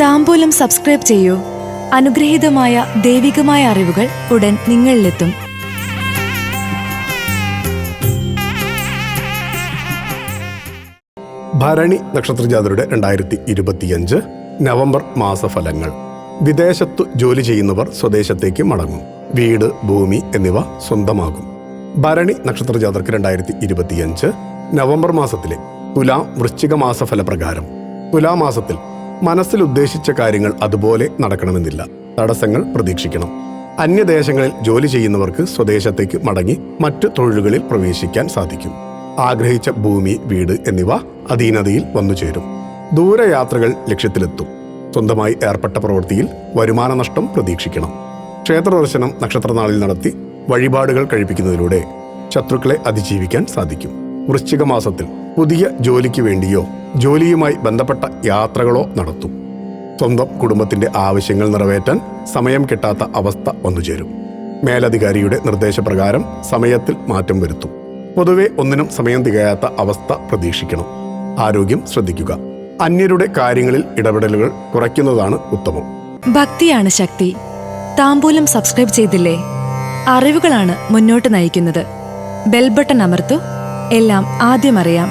താമ്പൂലം subscribe ചെയ്യൂ. അനുഗ്രഹീതമായ ദൈവികമായ അറിവുകൾ ഉടൻ നിങ്ങളിലെത്തും. ഭരണി നക്ഷത്രജാതരുടെ രണ്ടായിരത്തി ഇരുപത്തിയഞ്ച് നവംബർ മാസഫലങ്ങൾ. വിദേശത്തു ജോലി ചെയ്യുന്നവർ സ്വദേശത്തേക്ക് മടങ്ങും. വീട് ഭൂമി എന്നിവ സ്വന്തമാകും. ഭരണി നക്ഷത്രജാതർക്ക് രണ്ടായിരത്തി ഇരുപത്തിയഞ്ച് നവംബർ മാസത്തിലെ തുലാം വൃശ്ചിക മാസഫലപ്രകാരം. തുലാമാസത്തിൽ മനസ്സിൽ ഉദ്ദേശിച്ച കാര്യങ്ങൾ അതുപോലെ നടക്കണമെന്നില്ല. തടസ്സങ്ങൾ പ്രതീക്ഷിക്കണം. അന്യദേശങ്ങളിൽ ജോലി ചെയ്യുന്നവർക്ക് സ്വദേശത്തേക്ക് മടങ്ങി മറ്റു തൊഴിലുകളിൽ പ്രവേശിക്കാൻ സാധിക്കും. ആഗ്രഹിച്ച ഭൂമി വീട് എന്നിവ അധീനതയിൽ വന്നുചേരും ദൂരയാത്രകൾ ലക്ഷ്യത്തിലെത്തും. സ്വന്തമായി ഏർപ്പെട്ട പ്രവൃത്തിയിൽ വരുമാന നഷ്ടം പ്രതീക്ഷിക്കണം. ക്ഷേത്ര ദർശനം നക്ഷത്രനാളിൽ നടത്തി വഴിപാടുകൾ കഴിപ്പിക്കുന്നതിലൂടെ ശത്രുക്കളെ അതിജീവിക്കാൻ സാധിക്കും. വൃശ്ചിക മാസത്തിൽ പുതിയ ജോലിക്ക് വേണ്ടിയോ ജോലിയുമായി ബന്ധപ്പെട്ട യാത്രകളോ നടത്തും. സ്വന്തം കുടുംബത്തിന്റെ ആവശ്യങ്ങൾ നിറവേറ്റാൻ സമയം കിട്ടാത്ത അവസ്ഥ വന്നുചേരും മേലധികാരിയുടെ നിർദ്ദേശപ്രകാരം സമയത്തിൽ മാറ്റം വരുത്തും. പൊതുവെ ഒന്നിനും സമയം തികയാത്ത അവസ്ഥ പ്രതീക്ഷിക്കണം. ആരോഗ്യം ശ്രദ്ധിക്കുക. അന്യരുടെ കാര്യങ്ങളിൽ ഇടപെടലുകൾ കുറയ്ക്കുന്നതാണ് ഉത്തമം. ഭക്തിയാണ് ശക്തി. താമ്പൂലം സബ്സ്ക്രൈബ് ചെയ്തില്ലേ? അറിവുകളാണ് മുന്നോട്ട് നയിക്കുന്നത്. ബെൽബട്ടൺ അമർത്തു. എല്ലാം ആദ്യം അറിയാം.